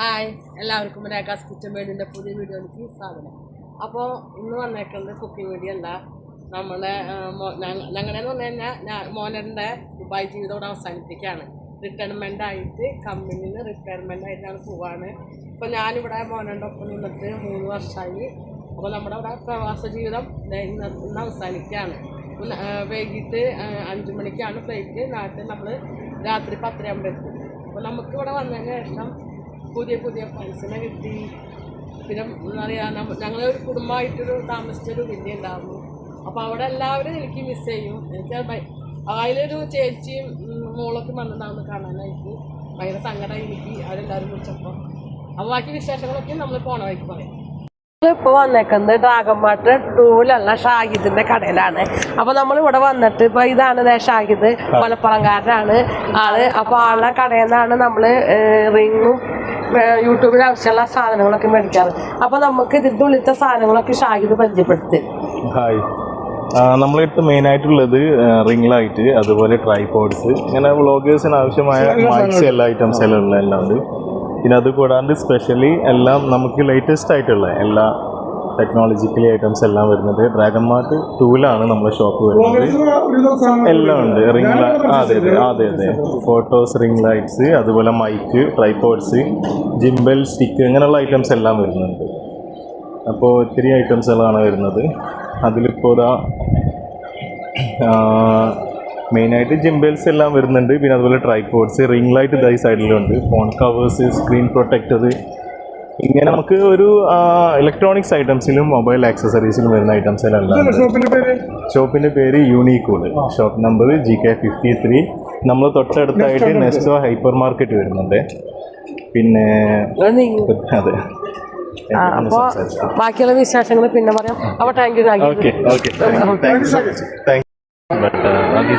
Hi എല്ലാവർക്കും രേഖാസ് kitchen വേണ്ടിന്റെ പുതിയ വീഡിയോയിലേക്ക് സ്വാഗതം. അപ്പോൾ ഇന്ന് വന്നേക്കുന്നത് കുക്കിംഗ് വീഡിയോ അല്ല. നമ്മളെ ഞങ്ങളെന്ന് പറഞ്ഞു കഴിഞ്ഞാൽ ഞാൻ മോനന്റെ ദുബായ് ജീവിതം ഇവിടെ അവസാനിപ്പിക്കുകയാണ്. റിട്ടയർമെന്റ് ആയിട്ട് കമ്പനിയിൽ നിന്ന് റിട്ടയർമെന്റ് ആയിട്ട് പോവാണ്. അപ്പോൾ ഞാനിവിടെ മോനന്റെ ഒപ്പം നിന്നിട്ട് മൂന്ന് വർഷമായി. അപ്പോൾ നമ്മുടെ ഇവിടെ പ്രവാസ ജീവിതം ഇന്ന് ഇന്ന് അവസാനിക്കുകയാണ്. വൈകിട്ട് അഞ്ച് മണിക്കാണ് ഫ്ലൈറ്റ് നാട്ടിൽ നമ്മൾ രാത്രി പത്തരയാകുമ്പോൾ എത്തും. അപ്പോൾ നമുക്കിവിടെ വന്നതിന് ശേഷം പുതിയ പുതിയ ഫ്രണ്ട്സിനെ കിട്ടി. പിന്നെ എന്താ പറയുക ഞങ്ങളൊരു കുടുംബമായിട്ടൊരു താമസിച്ചൊരു വില്ല ഉണ്ടാകുന്നു അപ്പോൾ അവിടെ എല്ലാവരും എനിക്ക് മിസ് ചെയ്യും. എനിക്ക് അതിലൊരു ചേച്ചിയും മോളൊക്കെ വന്നതാണെന്ന് കാണാനായിട്ട് ഭയങ്കര സങ്കടമായി എനിക്ക് അവരെല്ലാവരും കുറിച്ചപ്പോൾ അപ്പോൾ ബാക്കി വിശേഷങ്ങളൊക്കെ നമ്മൾ പോണ വഴിക്ക് പറയാം. ഇപ്പോൾ വന്നേക്കുന്നത് ഡ്രാഗൺ മാർട്ട് ടൂവിലുള്ള ഷാഹിദിന്റെ കടയിലാണ്. അപ്പോൾ നമ്മൾ ഇവിടെ വന്നിട്ട് ഇപ്പൊ ഇതാണ് ഷാഹിദ് മലപ്പുറംകാരനാണ് ആൾ. അപ്പോൾ ആളുടെ കടയിൽ നിന്നാണ് നമ്മൾ റിങ്ങും യൂട്യൂബിൽ ആവശ്യമുള്ള സാധനങ്ങളൊക്കെ മേടിക്കാറ്. അപ്പൊ നമുക്ക് ഇതിന്റെ ഉള്ളിലത്തെ സാധനങ്ങളൊക്കെ ഷാഹിദ് പരിചയപ്പെടുത്തി. ഹായ്. നമ്മളിട്ട് മെയിൻ ആയിട്ടുള്ളത് റിംഗ് ലൈറ്റ് അതുപോലെ ട്രൈപോഡ്സ് ഇങ്ങനെ വ്ളോഗേഴ്സിന് ആവശ്യമായ മൈക്സ് എല്ലാ ഐറ്റംസ് എല്ലാം ഉള്ള എല്ലാം ഉണ്ട് പിന്നെ അത് കൂടാണ്ട് സ്പെഷ്യലി എല്ലാം നമുക്ക് ലേറ്റസ്റ്റ് ആയിട്ടുള്ള എല്ലാ ടെക്നോളജിക്കലി ഐറ്റംസ് എല്ലാം വരുന്നത്. ഡ്രാഗൺ മാർട്ട് ടൂലാണ് നമ്മുടെ ഷോപ്പ് വരുന്നത്. എല്ലാം ഉണ്ട്. റിംഗ് അതെ അതെ അതെ അതെ. ഫോട്ടോസ് റിംഗ് ലൈറ്റ്സ് അതുപോലെ മൈക്ക് ട്രൈപോഡ്സ് ജിംബൽ സ്റ്റിക്ക് അങ്ങനെയുള്ള ഐറ്റംസ് എല്ലാം വരുന്നുണ്ട്. അപ്പോൾ ഒത്തിരി ഐറ്റംസുകളാണ് വരുന്നത്. അതിലിപ്പോൾ ഇതാ മെയിനായിട്ട് ജിംബേൽസ് എല്ലാം വരുന്നുണ്ട്. പിന്നെ അതുപോലെ ട്രൈപോഡ്സ് റിംഗ് ലൈറ്റ് ഇതായി സൈഡിലുണ്ട് ഫോൺ കവേഴ്സ് സ്ക്രീൻ പ്രൊട്ടക്ടർ ഇങ്ങനെ നമുക്ക് ഒരു ഇലക്ട്രോണിക്സ് ഐറ്റംസിലും മൊബൈൽ ആക്സസറീസിലും വരുന്ന ഐറ്റംസിലല്ല ഷോപ്പിന്റെ പേര്? Unicode shop number G K fifty three നമ്മൾ തൊട്ടടുത്തായിട്ട് നെസ്റ്റോ ഹൈപ്പർ മാർക്കറ്റ് വരുന്നുണ്ട്. പിന്നെ അതെ. ബാക്കിയുള്ള വിശേഷങ്ങൾ പിന്നെ പറയാം. അപ്പൊ thank you thank you Okay, okay. Thank, thank you.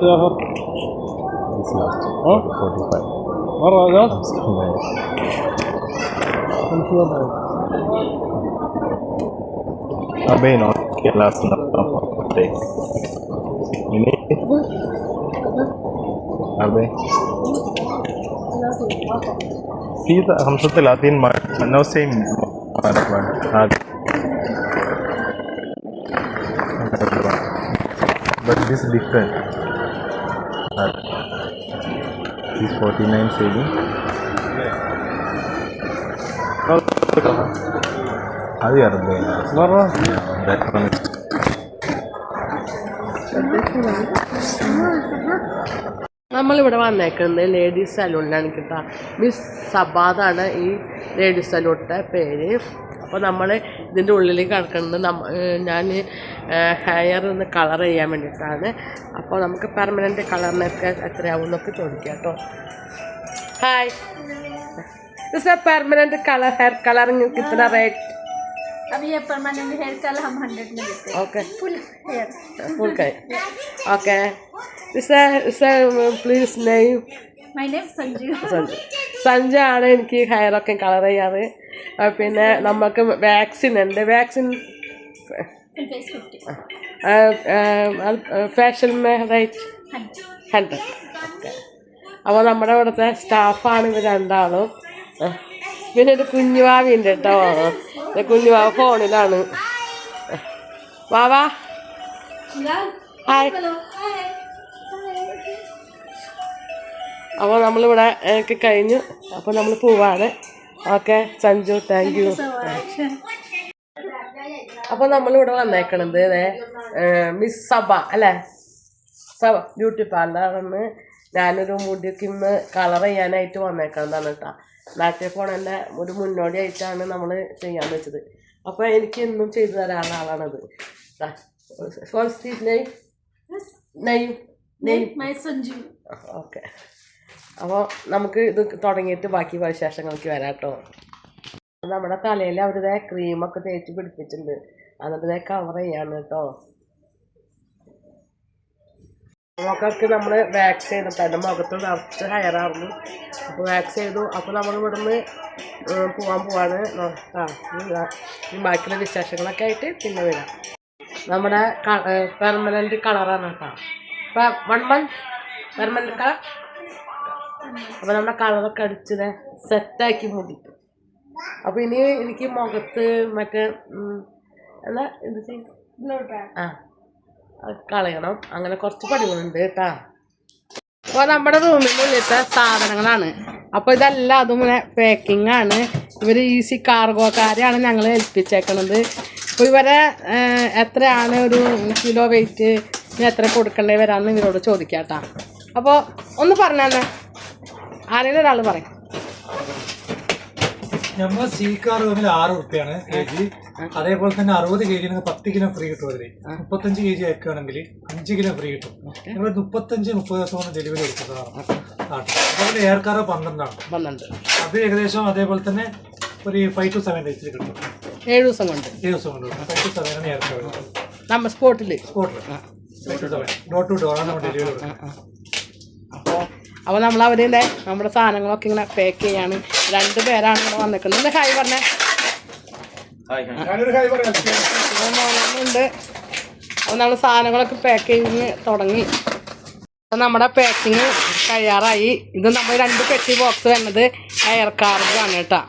So is last. Huh? 45. What was that? I'm still there. I'm still there. I've been on okay, last number of days. You need it? Abe. See the हम सोचते लातीन मार no same मार मार हाँ but this different. Uh, it 49 cedi how are doing no no that one നമ്മളിവിടെ വന്നേക്കുന്നത് ladies സലൂണിലാണ് കേട്ടോ. Miss സബാദാണ് ഈ ലേഡീസ് സലൂണിന്റെ പേര്. അപ്പോൾ നമ്മൾ ഇതിന്റെ ഉള്ളിലേക്ക് കിടക്കുന്നത് ഞാൻ ഹെയർ ഒന്ന് കളർ ചെയ്യാൻ വേണ്ടിയിട്ടാണ് അപ്പോൾ നമുക്ക് പെർമനൻറ്റ് കളറിനൊക്കെ എത്രയാവും എന്നൊക്കെ ചോദിക്കാം കേട്ടോ hi sir permanent colour hair colouring കിട്ടുന്ന റേറ്റ് अब ये परमानेंट हेयर कल हम हंड्रेड में देते हैं ഓക്കെ फुल हेयर ഫുൾ കൈ okay sir sir please name my name Sanju Sanju Sanju ആണ് എനിക്ക് ഹെയറൊക്കെ കളർ ചെയ്യാറ് ആ, പിന്നെ നമുക്ക് വാക്സിൻ ഉണ്ട് vaccine full face fifty fashion rate hundred okay അപ്പോൾ നമ്മുടെ ഇവിടുത്തെ സ്റ്റാഫാണ് ഇവർ രണ്ടാളും. പിന്നെ ഒരു കുഞ്ഞുവാവിന്റെ കേട്ടോ. കുഞ്ഞുവാവ് ഫോണിലാണ്. വാവാ. ഹായ് അപ്പോൾ നമ്മളിവിടെ എനിക്ക് കഴിഞ്ഞു. അപ്പോൾ നമ്മൾ പോവാണ്. ഓക്കെ. സഞ്ജു താങ്ക് യു അപ്പൊ നമ്മളിവിടെ വന്നേക്കണത് മിസ് സബ അല്ലെ? സബ ബ്യൂട്ടി പാർലറിന്ന് ഞാനൊരു മുടിക്ക് ഇന്ന് കളർ ചെയ്യാനായിട്ട് വന്നേക്കണതാണ് കേട്ടോ. നാട്ടിൽ പോണതിന്റെ ഒരു മുന്നോടിയായിട്ടാണ് നമ്മൾ ചെയ്യാൻ വെച്ചത്. അപ്പോൾ എനിക്ക് എന്നും ചെയ്തു തരാനുള്ള ആളാണത്. ഓക്കെ. അപ്പോൾ നമുക്ക് ഇത് തുടങ്ങിയിട്ട് ബാക്കി വിശേഷങ്ങൾക്ക് വരാം കേട്ടോ. നമ്മുടെ തലയിൽ അവരുടെ ക്രീമൊക്കെ തേച്ച് പിടിപ്പിച്ചിട്ടുണ്ട്. ഇതേ കവർ ചെയ്യാണ് കേട്ടോ മുഖക്ക് നമ്മൾ വാക്സ് ചെയ്തിട്ട് എന്റെ മുഖത്ത് നിറച്ച് ഹയറായിരുന്നു അപ്പോൾ വാക്സ് ചെയ്തു. അപ്പോൾ നമ്മൾ ഇവിടുന്ന് പോകാൻ പോവാണ്. ആ ബാക്കിയുള്ള വിശേഷങ്ങളൊക്കെ ആയിട്ട് പിന്നെ വരാം. നമ്മുടെ പെർമനന്റ് കളറാണ് കേട്ടോ ഇപ്പം വൺ മന്ത് പെർമനന്റ് കളർ അപ്പോൾ നമ്മുടെ കളറൊക്കെ അടിച്ചത് സെറ്റാക്കി മുടി. അപ്പോൾ ഇനി എനിക്ക് മുഖത്ത് മറ്റേ ഉം, എന്താ ചെയ്യും ആ കളയണം. അങ്ങനെ കുറച്ച് പണികളുണ്ട് കേട്ടാ. അപ്പോൾ നമ്മുടെ റൂമിനുള്ളിലത്തെ സാധനങ്ങളാണ്. അപ്പോൾ ഇതെല്ലാം അതും പാക്കിംഗ് ആണ്. ഇവർ ഈസി കാർഗോക്കാരെയാണ് ഞങ്ങൾ ഏൽപ്പിച്ചേക്കണത്. അപ്പോൾ ഇവരെ എത്രയാണ് ഒരു കിലോ വെയിറ്റ് എത്ര കൊടുക്കേണ്ടി വരാമെന്ന് ഇവരോട് ചോദിക്കാട്ടാ. അപ്പോൾ ഒന്ന് പറഞ്ഞേ ആരെങ്കിലും ഒരാൾ പറയും. നമ്മൾ സി കാർ ആറ് റുപ്യാണ് കെ ജി അതേപോലെ തന്നെ അറുപത് കെ ജി പത്ത് കിലോ ഫ്രീ കിട്ടും അതിൽ മുപ്പത്തഞ്ച് കെ ജി അയക്കുകയാണെങ്കിൽ അഞ്ച് കിലോ ഫ്രീ കിട്ടും. ഞങ്ങൾ മുപ്പത്തഞ്ച് മുപ്പത് ദിവസം ഡെലിവറി എടുക്കുന്നതാണ് അതുപോലെ എയർ കാർ പന്ത്രണ്ടാണ്. പന്ത്രണ്ട്. അത് ഏകദേശം അതേപോലെ തന്നെ ഒരു ഫൈവ് ടു സെവൻ ഡേയ്സിൽ കിട്ടും. ഏഴ് ദിവസം കൊണ്ട്. ഏഴ് ദിവസം കൊണ്ട് ഫൈവ് ടു സെവൻ ആണ് എയർ കാർ നമ്മൾ സ്പോട്ടിൽ സ്പോട്ടിൽ five to seven door to door ആണ് നമ്മൾ ഡെലിവറി കൊടുക്കുന്നത്. അപ്പോൾ നമ്മൾ അവരെ നമ്മുടെ സാധനങ്ങളൊക്കെ ഇങ്ങനെ പാക്ക് ചെയ്യാണ്. രണ്ട് പേരാണ് ഇവിടെ വന്നിരിക്കുന്നത് ഹായ് പറഞ്ഞേ. ഞാനൊരു സാധനങ്ങളൊക്കെ പറയാം. ഉണ്ട്. അപ്പോൾ നമ്മൾ സാധനങ്ങളൊക്കെ പാക്കിങ് തുടങ്ങി. അപ്പൊ നമ്മുടെ പാക്കിങ് കഴിയാറായി ഇത് നമ്മൾ രണ്ട് പെട്ടി ബോക്സ് വരുന്നത് എയർ കാർഗാണ് കേട്ടോ.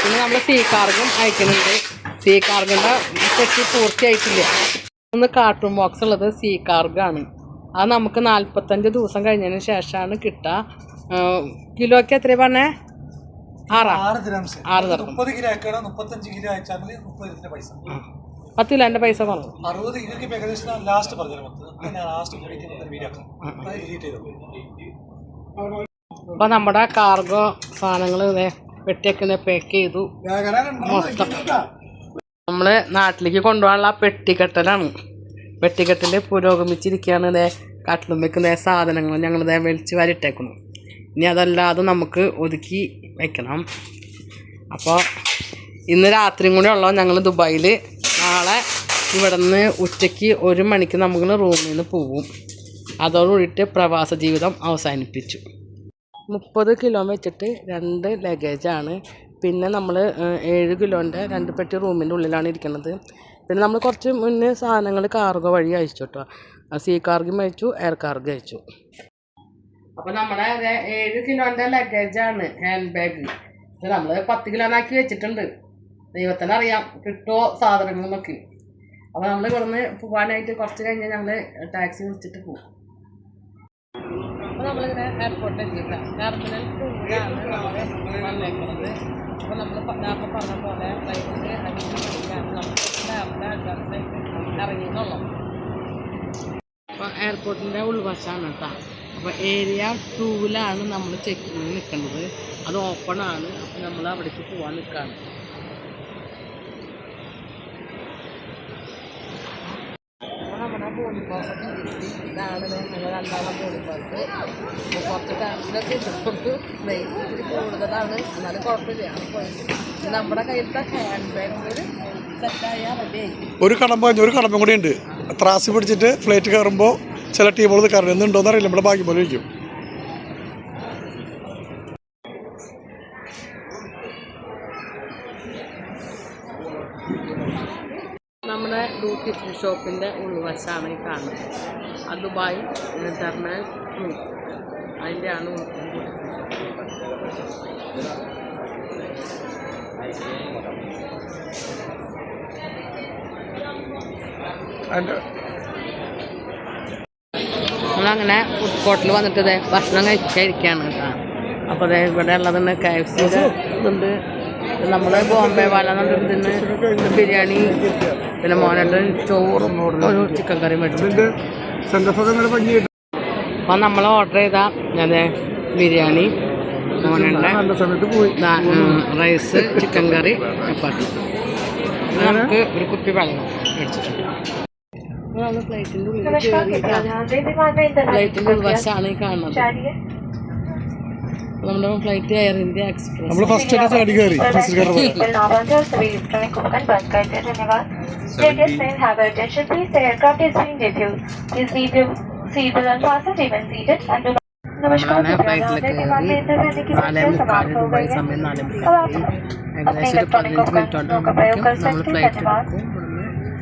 പിന്നെ നമ്മൾ സീ കാർഗും അയക്കുന്നുണ്ട്. സീ കാർഗിന്റെ പെട്ടി പൂർത്തിയായിട്ടില്ല. ഒന്ന് കാർട്ടൂൺ ബോക്സ് ഉള്ളത് സീ ആണ്. അത് നമുക്ക് നാൽപ്പത്തഞ്ച് ദിവസം കഴിഞ്ഞതിന് ശേഷമാണ് കിട്ടുക കിലോയ്ക്ക് എത്രയാണ് പറഞ്ഞേ? ആറാ? ആറ് ദ്രംസ് ആറ് തരം മുപ്പത് കിലോ അയക്കണം മുപ്പത്തഞ്ച് കിലോ അയച്ചാൽ മുപ്പത് കിലോ പൈസ. പത്ത് കിലോന്റെ പൈസ കുറവ് അറുപത് കിലോക്ക് ഏകദേശം ലാസ്റ്റ് പറഞ്ഞു അപ്പൊ ഞാൻ ലാസ്റ്റ് അപ്പോൾ നമ്മുടെ കാർഗോ സാധനങ്ങൾ വെട്ടിയൊക്കെ പാക്ക് ചെയ്തു. മൊത്തം. നമ്മൾ നാട്ടിലേക്ക് കൊണ്ടുപോകാനുള്ള പെട്ടിക്കെട്ടലാണ്. പെട്ടിക്കെട്ടൽ പുരോഗമിച്ചിരിക്കുകയാണ് ഇതേ കട്ടിലും വെക്കുന്ന സാധനങ്ങൾ ഞങ്ങൾ ഇതേ വലിച്ച് വരിട്ടേക്കുന്നു ഇനി അതല്ലാതെ നമുക്ക് ഒതുക്കി വെക്കണം. അപ്പോൾ ഇന്ന് രാത്രിയും കൂടെ ഉള്ള? ഞങ്ങൾ ദുബായിൽ നാളെ ഇവിടെ നിന്ന് ഉച്ചയ്ക്ക് ഒരു മണിക്ക് നമുക്ക് റൂമിൽ നിന്ന് പോവും. അതോടുകൂടിയിട്ട് പ്രവാസ ജീവിതം അവസാനിപ്പിച്ചു. മുപ്പത് കിലോ വെച്ചിട്ട് രണ്ട് ലഗേജാണ് പിന്നെ നമ്മൾ ഏഴ് കിലോന്റെ രണ്ട് പെട്ടി റൂമിന്റെ ഉള്ളിലാണ് ഇരിക്കുന്നത് പിന്നെ നമ്മൾ കുറച്ച് മുന്നേ സാധനങ്ങൾ കാർഗോ വഴി അയച്ചു കേട്ടോ. സീ കാർഗും അയച്ചു എയർ കാർഗോ അയച്ചു. അപ്പോൾ നമ്മുടെ അതെ ഏഴ് കിലോന്റെ ലഗേജാണ് ഹാൻഡ് ബാഗ് നമ്മൾ പത്ത് ആക്കി വെച്ചിട്ടുണ്ട്. ദൈവത്തിന് അറിയാം കിട്ടുമോ സാധനങ്ങളൊക്കെ അപ്പോൾ നമ്മൾ ഇവിടുന്ന് പോകാനായിട്ട് കുറച്ച് കഴിഞ്ഞ് ഞങ്ങൾ ടാക്സി വിളിച്ചിട്ട് പോകും അപ്പോൾ നമ്മളിങ്ങനെ എയർപോർട്ടിൽ എത്തിയിട്ടാണ് ടെർമിനൽ ടൂറാണ് നമ്മൾ പറഞ്ഞ പോലെ നമ്മൾ അപ്പോൾ കേട്ടോ. അപ്പോൾ ഏരിയ ടൂവിലാണ് നമ്മൾ ചെക്കിങ്ങിന് നിൽക്കുന്നത്. അത് ഓപ്പൺ ആണ്. അപ്പോൾ നമ്മൾ അവിടേക്ക് പോകാൻ നിൽക്കുകയാണ് അപ്പോൾ നമ്മുടെ ബോർഡിംഗ് പാസ് ഒക്കെ കിട്ടി ഇതാണ് ഞങ്ങൾ രണ്ടാമത്തെ ബോർഡിംഗ് പാസ് അപ്പോൾ കുറച്ച് ടൈമിലൊക്കെ ഇട്ടുകൊണ്ട് റേറ്റ് ഇത്തിരി കൂടുതലാണ്. എന്നാലും കുഴപ്പമില്ല. അത് പോയി ഇനി നമ്മുടെ കയ്യിലത്തെ ഹാൻഡ് ബാഗ് സെറ്റായാൽ റെഡി ആയി ഒരു കടമ്പ ഒരു കടമ്പ കൂടി ഉണ്ട്. ത്രാസി പിടിച്ചിട്ട് ഫ്ലൈറ്റ് കയറുമ്പോൾ ചില ടീമുകൾ കാരണം എന്നുണ്ടോന്ന് അറിയില്ല നമ്മുടെ ഭാഗ്യം പോലെ ഇരിക്കും. നമ്മുടെ ഡ്യൂട്ടി ഫ്രീ ഷോപ്പിന്റെ ഉൾവശമാണ് ഈ കാണുന്നത്. അത് ദുബായ് ഏഹ്, ടെർമിനൽ അതിന്റെയാണ് അതിന്റെ നമ്മളങ്ങനെ ഫുഡ് കോർട്ടിൽ വന്നിട്ട് ഇതേ ഭക്ഷണം കഴിക്കാതിരിക്കുകയാണ് കേട്ടോ. അപ്പോൾ അതെ ഇവിടെ ഉള്ളതുണ്ട് കെ എഫ് സിയുടെ ഇതുണ്ട്. നമ്മൾ ബോംബെ വാല ഇതിന് ബിരിയാണി പിന്നെ മോനുണ്ട് ചോറും ഒരു ചിക്കൻ കറി മേടിച്ചിട്ടുണ്ട്. അപ്പം നമ്മൾ ഓർഡർ ചെയ്ത അതെ ബിരിയാണി മോനുണ്ട് റൈസ് ചിക്കൻ കറി ചപ്പാത്തി. നമുക്ക് ഒരു കുപ്പി വെള്ളം മേടിച്ചിട്ടുണ്ട്. അപ്പോൾ നമ്മൾ പ്ലേറ്റിൻ്റെ ഉള്ളിൽ കയറി ഫ്ലൈറ്റിൻ്റെ ഉൾവശമാണ് ഈ കാണുന്നത് നമ്മുടെ ഫ്ലൈറ്റ് എയർ ഇന്ത്യ എക്സ്പ്രസ് നമ്മൾ ഫസ്റ്റ് തന്നെ ചാടി കയറി ഫസ്റ്റ് കയറി इलेक्ट्रॉनिक उपकरण बंद करते हैं धन्यवाद Ladies and have your attention please the aircraft is being reviewed please leave your seat belt unfastened even seated and do not नमस्कार നമ്മളാണ് ഫ്ലൈറ്റിൽ കയറി നാലേ മുക്കാൽ ദുബായ് സമയം നാലേ മുക്കാൽ ഏകദേശം ഒരു പതിനഞ്ച് മിനിറ്റ്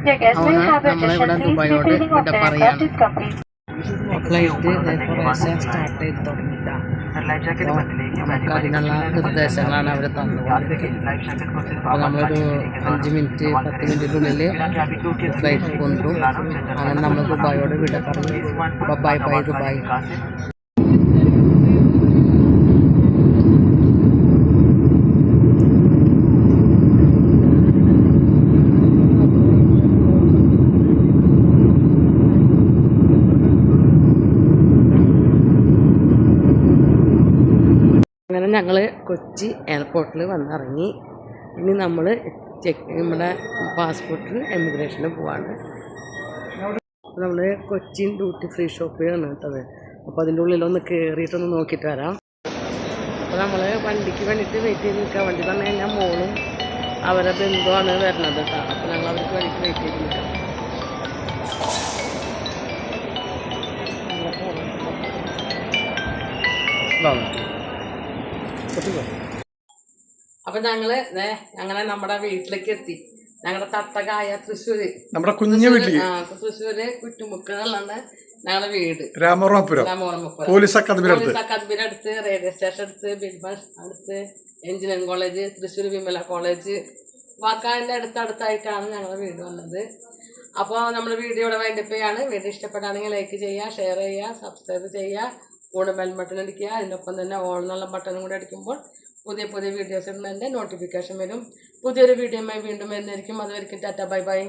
കൊണ്ട് നമ്മൾ ഫ്ലൈറ്റ് എടുക്കും Your guests will അവന് have your നമ്മളിവിടെ ദുബായോട് ഇവിടെ പറയാണ് ഫ്ലൈറ്റ് കുറേശ്ശെ സ്റ്റാർട്ട് ചെയ്ത് തുടങ്ങിയിട്ടാണ് നമുക്ക് അതിനുള്ള നിർദ്ദേശങ്ങളാണ് അവർ തന്നുകൊണ്ടിരിക്കുന്നത് അപ്പോൾ നമ്മളൊരു അഞ്ച് മിനിറ്റ് പത്ത് മിനിറ്റിനുള്ളിൽ ഫ്ലൈറ്റ് കൊണ്ടു. അങ്ങനെ നമ്മൾ ദുബായോട് വിട പറഞ്ഞു. ബൈ ബൈ ദുബായ് അങ്ങനെ ഞങ്ങൾ കൊച്ചി എയർപോർട്ടിൽ വന്നിറങ്ങി. ഇനി നമ്മൾ ചെക്ക് നമ്മുടെ പാസ്പോർട്ടിൽ എമിഗ്രേഷന് പോവാണ്. നമ്മൾ കൊച്ചിൻ ഡ്യൂട്ടി ഫ്രീ ഷോപ്പിലാണ് കേട്ടത്. അപ്പോൾ അതിന്റെ ഉള്ളിലൊന്ന് കയറിയിട്ടൊന്ന് നോക്കിയിട്ട് വരാം. അപ്പോൾ നമ്മൾ വണ്ടിക്ക് വേണ്ടിയിട്ട് വെയിറ്റ് ചെയ്ത് നിൽക്കുക വണ്ടി പറഞ്ഞു കഴിഞ്ഞാൽ മോളും അവരെ ബന്ധുവാണ് വരുന്നത് കേട്ടോ. അപ്പോൾ ഞങ്ങൾ അവർക്ക് വേണ്ടിയിട്ട് വെയിറ്റ് ചെയ്ത് നിൽക്കാം അപ്പൊ ഞങ്ങൾ ഞങ്ങളെ നമ്മുടെ വീട്ടിലേക്ക് എത്തി. ഞങ്ങളുടെ തട്ടകായ തൃശ്ശൂര്. നമ്മുടെ കുഞ്ഞു വീട്ടിൽ തൃശ്ശൂര് കുറ്റുമുക്ക് ഞങ്ങളുടെ വീട്. രാമവർമ്മപുരം. രാമവർമ്മപുരം. പോലീസ് അക്കാദമിയുടെ അടുത്ത്. പോലീസ് അക്കാദമിയുടെ അടുത്ത് റേഡിയോ സ്റ്റേഷൻ അടുത്ത് ബിഗ് ബസ് അടുത്ത് engineering college Thrissur Vimala college. വാക്കാലിന്റെ അടുത്തടുത്തായിട്ടാണ് ഞങ്ങളുടെ വീട് വന്നത്. അപ്പോൾ നമ്മുടെ വീഡിയോ ഇവിടെ വൈൻഡപ്പ് വീഡിയോ ഇഷ്ടപ്പെടുകയാണെങ്കിൽ ലൈക്ക് ചെയ്യുക ഷെയർ ചെയ്യുക സബ്സ്ക്രൈബ് ചെയ്യുക. കൂടെ ബെൽ ബട്ടൺ അടിക്കുക. അതിനൊപ്പം തന്നെ ഓൾ എന്നുള്ള ബട്ടണും കൂടെ അടിക്കുമ്പോൾ പുതിയ പുതിയ വീഡിയോസ് ഇടുന്നതിന്റെ നോട്ടിഫിക്കേഷൻ വരും. പുതിയൊരു വീഡിയോയുമായി വീണ്ടും വരുന്നതായിരിക്കും. അതുവരെയും ടാറ്റ ബൈ ബൈ.